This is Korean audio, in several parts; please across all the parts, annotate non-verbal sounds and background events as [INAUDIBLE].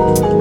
가끔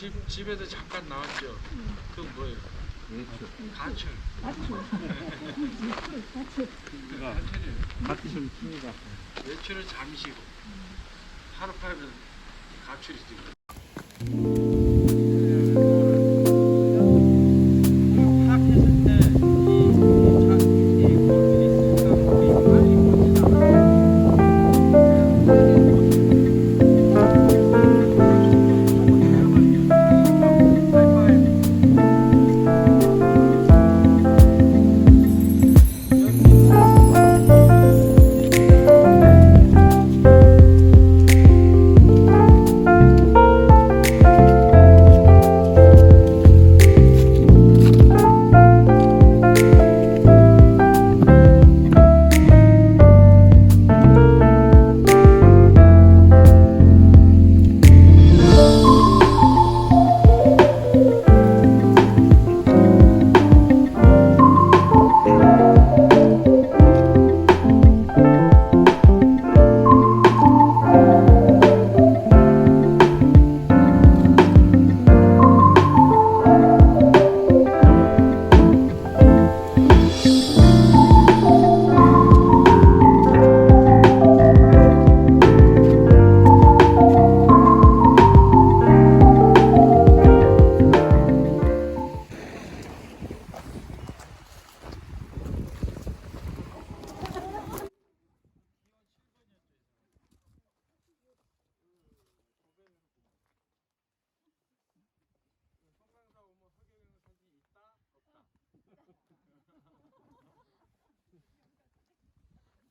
집, 집에도 잠깐 나왔죠? 그건 뭐예요? 가출. 가출이에요. 같은 취미가 외출은 잠시고. 하루 팔면 가출이지 네,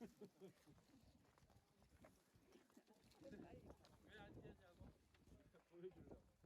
[LAUGHS] 왜안 되냐고 보여주려고.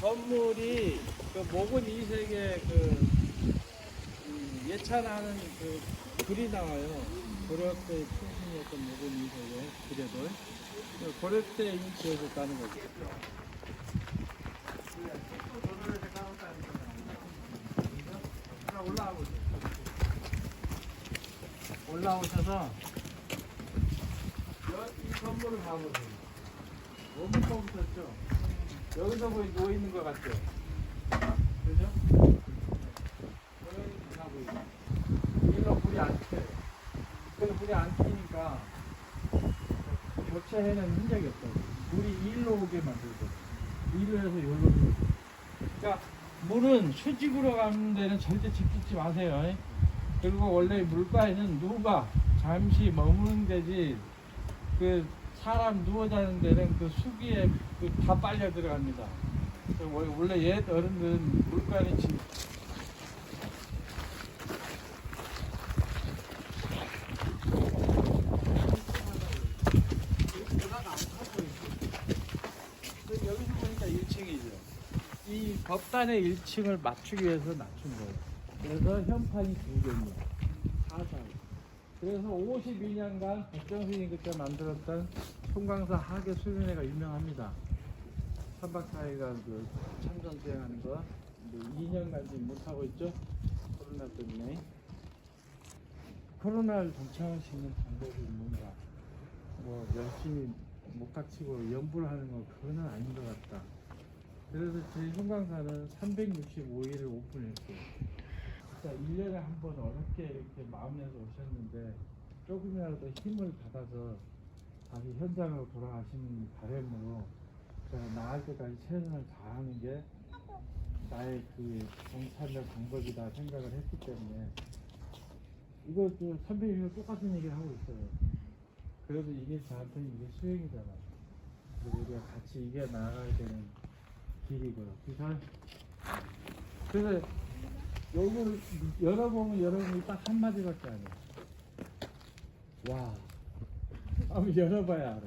건물이 그 목은 이색의 그 음, 예찬하는 그 글이 나와요. 고려때 출신이었던 목은 이색의 그래도 그 고려때 인기해줬다는 거죠. 올라오셔서 여- 이 건물을 봐보세요. 너무 뻥쳤죠? 여기서 보이 누워 있는 것? 그죠? 여기 다 불이 안 켜요. 그래서 불이 안 켜니까 교체해는 흔적이 없어요. 물이 일로 오게 만들고 일로 해서 여기로 들어오고. 그러니까 물은 수직으로 가는 데는 절대 집 짓지 마세요. 그리고 원래 물가에는 누가 잠시 머무는 데지 그 사람 누워 자는 데는 그 수기에 그 다 빨려 들어갑니다. 원래 옛 어른들은 물가는 지 여기서 보니까 1층이죠. 이 법단의 1층을 맞추기 위해서 낮춘 거예요. 그래서 현판이 두 개입니다. 사상. 그래서 52년간 백정신이 그때 만들었던 송광사 하계 수련회가 유명합니다. 3박 4일간 그 참전 수행하는 거 이제 2년간 지금 못하고 있죠? 코로나 때문에. 코로나를 동참할 수 있는 방법이 뭔가 뭐 열심히 목닥치고 연구를 하는 건 그거는 아닌 것 같다. 그래서 저희 송광사는 365일을 오픈했어요. 진짜 1년에 한 번 어렵게 이렇게 마음에서 오셨는데 조금이라도 힘을 받아서 다시 현장으로 돌아가시는 바람으로 제가 나갈 때까지 최선을 다하는 게 나의 그 정찬의 방법이다 생각을 했기 때문에 이거 그 선배님이 똑같은 얘기를 하고 있어요. 그래도 이게 저한테는 이게 수행이잖아. 그리고 우리가 같이 이겨 나가야 되는 길이고요. 그래서 그래서 요걸 열어보면 여러분이 딱 한마디밖에 안 해요. 와. 한번 열어봐야 알아.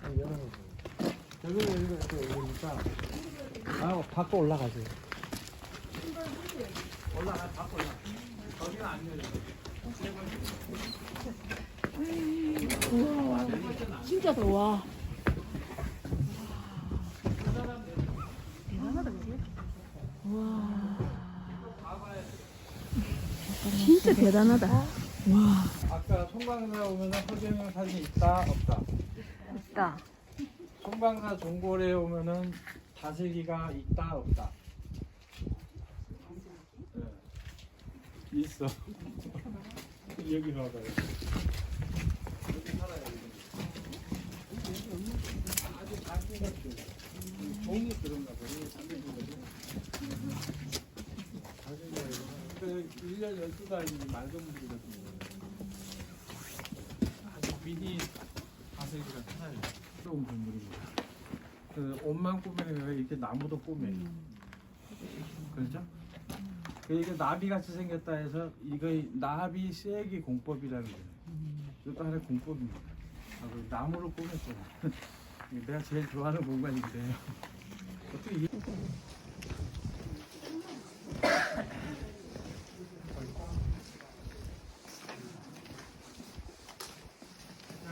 한번 열어보세요. 여기로 여기로 이렇게 올리니까 아, 밖으로 올라가세요. 올라가, 밖으로 올라가. 거기는 안 열려. 진짜 더워. 대단하다, 그지? 와. 진짜 대단하다. 와. 아까 송광사 오면 허경영 사진이 있다, 없다? 있다. 송광사 종골에 오면은 다슬기가 있다 없다. 네. 있어. [LAUGHS] 여기 봐봐요. 여기 살아요. 여기. 아주 작은 것들. 종이 그런가 봐요. 이게 작은 거거든. 작은 거예요. 그 1년 12달이 맑은 물이거든요. 아주 미니 다슬기가 살아요. 좋은 건물입니다. 그 옷만 거 이렇게 나무도 꾸며요. 그렇죠? 그 이게 나비 같이 생겼다 해서 이거 나비 쐐기 공법이라는 거예요. 이것도 하나의 공법입니다. 아, 그 꾸몄어요. 이게 [LAUGHS] 내가 제일 좋아하는 공간인데요. 어떻게 이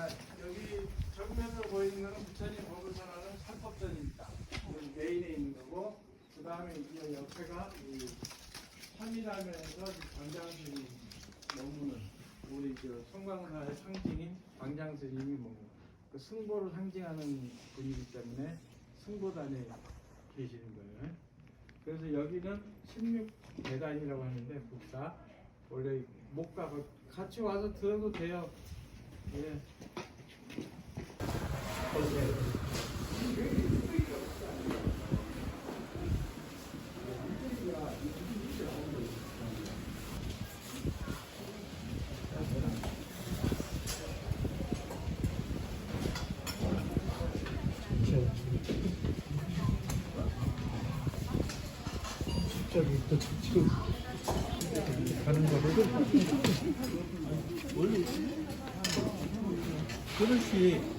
여기 정면으로 보이는 거는 부처님 법을선하는 살법전입니다. 이건 메인에 있는 거고, 그 다음에 이 옆에가 이 신라면에서 광장스님 먹는 우리 그 성광사의 상징인 광장스님이 먹는 그 승보를 상징하는 분이기 때문에 승보단에 계시는 거예요. 그래서 여기는 16계단이라고 하는데 북사 원래 못 가고 같이 와서 들어도 돼요. 예. 저기 또 지금 가는 거를 원래 그릇이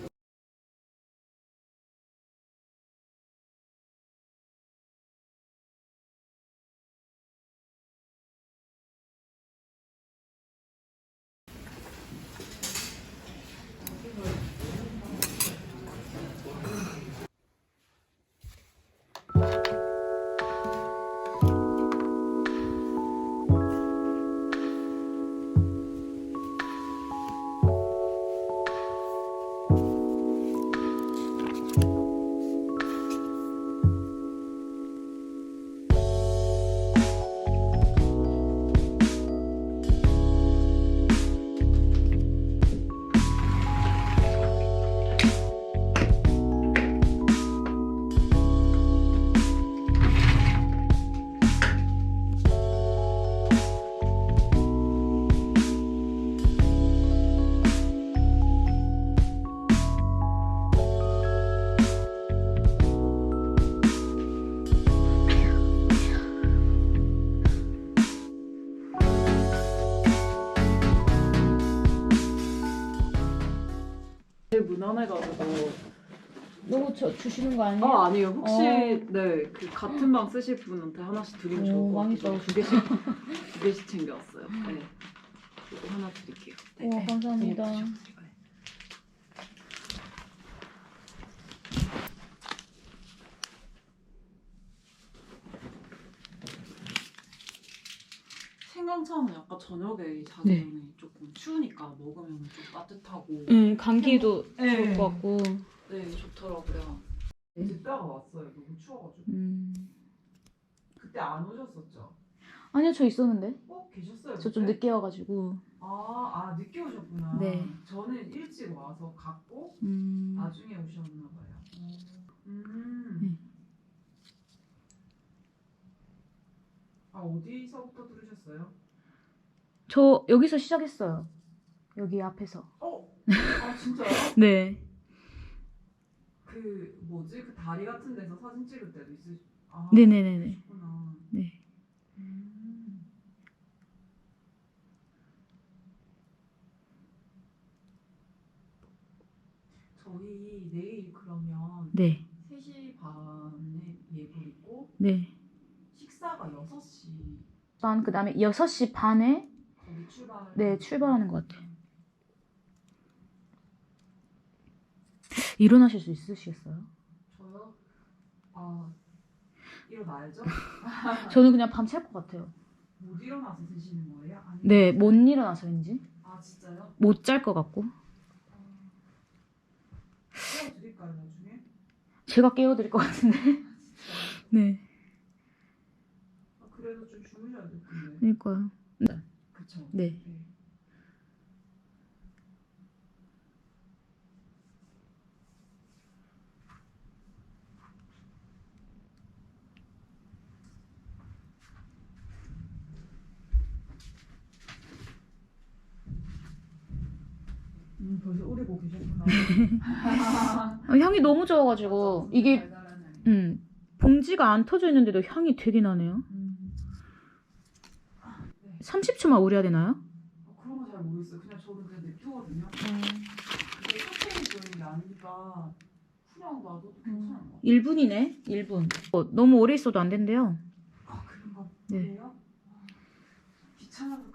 제일 무난해가지고 너무 저 주시는 거 아니에요? 아 아니요 혹시 어. 네그 같은 방 쓰실 분한테 하나씩 드리면 좋을 오, 것 많이 같아서 두 개씩 두 개씩 챙겨왔어요. 네 이거 하나 드릴게요. 네. 와, 감사합니다. 네, 드셔보세요. 네. 생강차는 약간 저녁에 자기 네. 전에 조금 추우니까 먹으면 좀 따뜻하고 응, 감기도 네. 좋을 것 같고. 네 좋더라고요. 이제 뼈가 왔어요. 너무 추워가지고. 음. 그때 안 오셨었죠? 아니요, 저 있었는데. 꼭 계셨어요. 저 좀 그때? 늦게 와가지고. 아, 아 늦게 오셨구나. 네. 저는 일찍 와서 갔고 음. 나중에 오셨나 봐요. 음. 아 어디서부터 들으셨어요? 저 여기서 시작했어요. 여기 앞에서. 어? 아 진짜요? [LAUGHS] 네. 그 뭐지 그 다리 같은 데서 사진 찍을 때도 있으. 아, 네네네네. 그러시구나. 네. 음. 저희 내일 그러면 네. 3시 반에 예보 있고 네. 식사가 6시 반 그 다음에 6시 반에 네, 출발하는 것 같아요. 일어나실 수 있으시겠어요? 저요? 아 일어나야죠? [LAUGHS] 저는 그냥 밤샐 것 같아요. 못 일어나서 드시는 거예요? 아니면 네, 못 일어나서 왠지 아 진짜요? 못 잘 것 같고 깨워드릴까요 나중에? 제가 깨워드릴 것 같은데. 진짜요? [LAUGHS] 네, 아, 그래도 좀 주무셔야 될 텐데 그러니까요. 네. 네. 음, 벌써 우리고 계셨구나. [LAUGHS] 아, 향이 너무 좋아가지고 이게. 음, 봉지가 안 터져 있는데도 향이 되게 나네요. 음. 30초만 우려야 되나요? 어, 그런 거 잘 모르겠어요. 그냥 저는 그냥 냅두거든요. 근데 카페인 게 아니니까 그냥 놔둬도 괜찮은 것 같아요. 1분이네. 1분. 어, 너무 오래 있어도 안 된대요. 아 그런가 네. 보네요. 귀찮아서